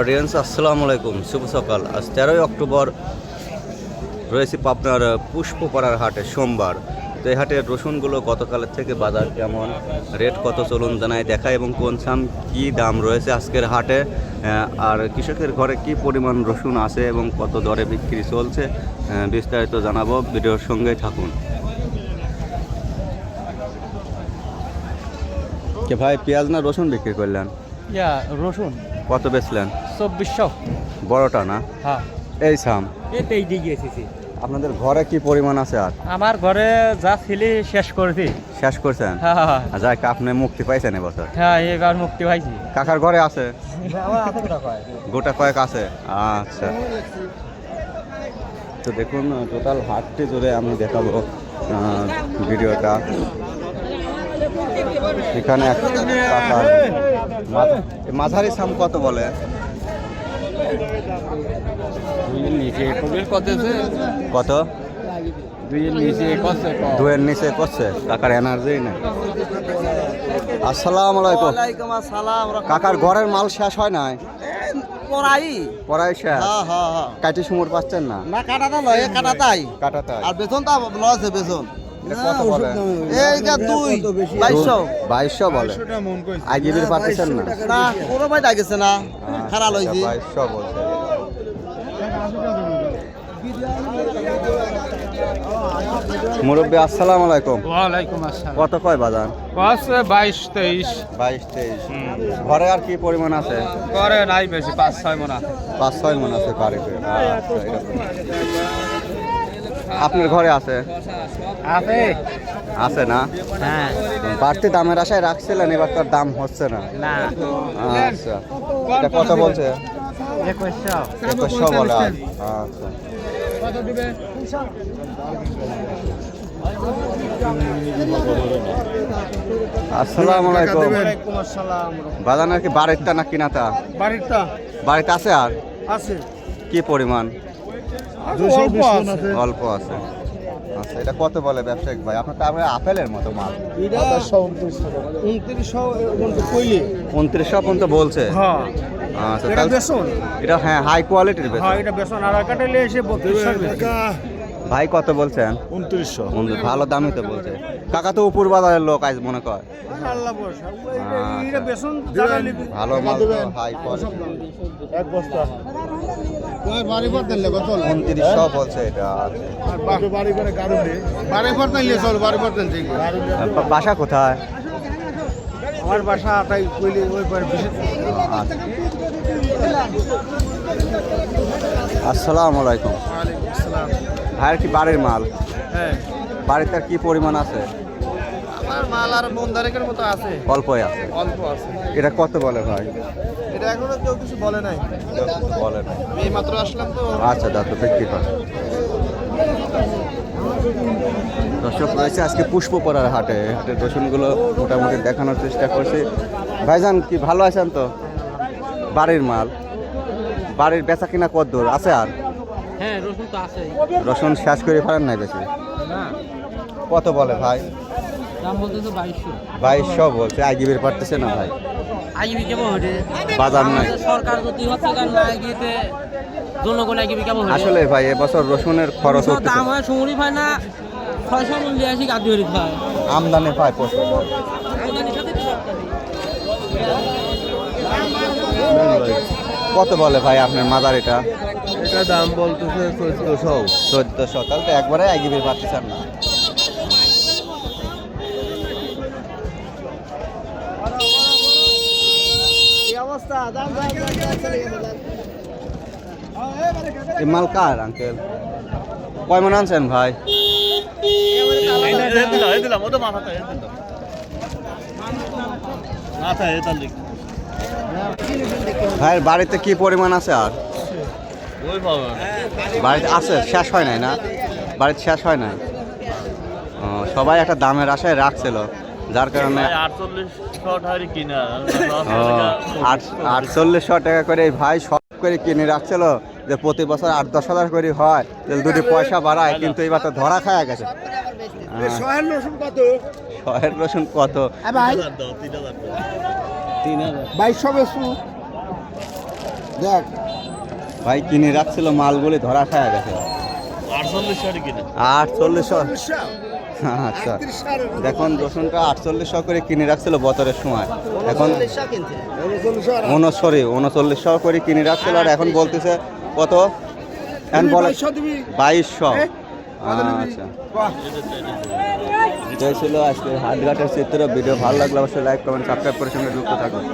Audience আসসালামু আলাইকুম শুভ সকাল আজ তেরোই অক্টোবর রয়েছে পাবনার পুষ্পপাড়ার হাটে সোমবার। তো এই হাটের রসুনগুলো গতকালের থেকে বাজার কেমন? রেট কত চলুন জানাই দেখা এবং কোন সাম কী দাম রয়েছে আজকের হাটে? আর কৃষকের ঘরে কি পরিমাণ রসুন আছে এবং কত দরে বিক্রি চলছে বিস্তারিত জানাব। ভিডিওর সঙ্গেই থাকুন। কে ভাই, পেঁয়াজ না রসুন বিক্রি করলেন? ইয়া রসুন। কত বেচলেন? চব্বিশশো। বড়টা না? হ্যাঁ। এই সাম দিয়ে এসেছি। আপনাদের ঘরে কি পরিমাণ আছে আর? আমার ঘরে যা ছেলে শেষ করেছি। শেষ করছেন? হ্যাঁ হ্যাঁ আর আপনি মুক্তি পাইছেন এবছর। হ্যাঁ এবার মুক্তি পাইছি। কাকার ঘরে আছে? গোটা কয়েক আছে? আচ্ছা। তো দেখুন টোটাল হাটটি জুড়ে আমি দেখাবো আহ, ভিডিওটা। এখানে কাকার মাঝারি সাম কত বলে? কত দুয়ের নিচে করছে কাকার এনার্জি নেই। আসসালামু আলাইকুম। কাকার ঘরের মাল শেষ হয় নাই? পড়াই। পড়াই শেষ? হ্যাঁ হ্যাঁ হ্যাঁ। কাটি সুমুর পাচ্ছেন না? না কাটাটা লয় কাটাটাই কাটা তাই। আর বেতন তা লস বেতন বাইশশো। বলে। আইজিবির পাচ্ছেন না না। কোনো ভাই ডাকেছে না। খারাপ হয়েছি বাইশশো বলছে। মুরব্বী আসসালামু আলাইকুম। ওয়ালাইকুম আসসালাম। কত কয় বাজার? পাঁচ বাইশ তেইশ। বাইশ তেইশ। ঘরে আর কি পরিমাণ আছে? করে নাই বেশি পাঁচ ছয় মনে পাঁচ ছয় মন আছে বাড়িতে আচ্ছা। আপনার ঘরে আছে? আছে। আছে না? হ্যাঁ। বাড়তি দামের আশায় রাখছিলেন এবার তার দাম হচ্ছে না। না। আচ্ছা। এটা কত বলছে? একুশশো। বলে আর। আচ্ছা। আসসালামু আলাইকুম। ওয়ালাইকুম আসসালাম। বাজার বাড়িরটা না কিনাটা বাড়িটা বাড়িতে আছে আর? আছে। কি পরিমাণ? অল্প আছে। আচ্ছা এটা কত বলে ব্যবসায়িক ভাই? আপনার তো আমরা আপেলের মতো মাল। এটা উনত্রিশশো পর্যন্ত বলছে। হ্যাঁ। আচ্ছা এটা বেসন? হ্যাঁ হাই কোয়ালিটির বেশ হ্যাঁ এটা বেসন। আর এসে ভাই কত বলছেন? উনত্রিশশো। ভালো দামই তো বলছে। কাকা তো উপর বাজারের লোক আজ মনে কর। আচ্ছা। ভালো মাল হাই এক বস্তা। আচ্ছা। বাসা কোথায়? আমার বাসা আটাই কইলে ওই আচ্ছা। আসসালামু আলাইকুম। আসসালাম। ভাইয়ের কি বাড়ির মাল? হ্যাঁ। বাড়িতে আর কি পরিমাণ আছে? আমার মাল আর মন দারেকের মতো আছে। অল্পই আছে। অল্প আছে। এটা কত বলে ভাই? এটা এখনও কেউ কিছু বলে নাই। বলে না এই মাত্র আসলাম তো। আচ্ছা দাদু বিক্রি কর দর্শক রয়েছে আজকে পুষ্পপড়ার হাটে। হাটের রসুনগুলো মোটামুটি দেখানোর চেষ্টা করছি। ভাইজান কি ভালো আছেন তো? বাড়ির মাল। বাড়ির বেচা কিনা কত দূর? আছে আর? হ্যাঁ রসুন তো আছে রসুন শেষ করে ফেলেন নাই বেশি? কত বলে ভাই? দাম বলতেছে বাইশশো। বাইশশো বলছে আগিবের পারতেছে না ভাই? কেমন হটে বাজার নাই। সরকার যদি হচ্ছে না জনগণ কেমন আসলে ভাই এবছর রসুনের খরচ দাম হয় সুমরি পায় না ছয়শো মূল্য আসি গাদি হরি খায় আমদানি পায় প্রচুর। আমদানির সাথে কত বলে ভাই আপনার মাদারিটা এটা? দাম বলতেছে চোদ্দশো চোদ্দশো তাহলে তো একবারে আগিবের পারতেছেন না। মাল কার আঙ্কেল কয় মন আনছেন ভাই? ভাইয়ের বাড়িতে কি পরিমাণ আছে আর? বাড়িতে আছে শেষ হয় নাই না? বাড়িতে শেষ হয় নাই? সবাই একটা দামের আশায় রাখছিল যার কারণে আটচল্লিশশো টাকা করে এই ভাই সব করে কিনে রাখছিল যে প্রতি বছর আট দশ হাজার করে হয় দুটি পয়সা বাড়ায় কিন্তু এবার তো ধরা খায়া গেছে। সোহেল রসুন কত? শহের রসুন কত? তিন হাজার বাইশশো দেখ। ভাই কিনে রাখছিল মালগুলি ধরা খায় গেছে। আটচল্লিশশো আচ্ছা। দেখুন রসুনটা আটচল্লিশশো করে কিনে রাখছিল বছরের সময়। এখন উনসরি উনচল্লিশশো করে কিনে রাখছিল আর এখন বলতেছে কত? এখন বলে বাইশশো। আচ্ছা। এটাই ছিল আজকে হাটঘাটের চিত্র। ভিডিও ভালো লাগলে অবশ্যই লাইক কমেন্ট সাবস্ক্রাইব করে সঙ্গে যুক্ত থাকুন।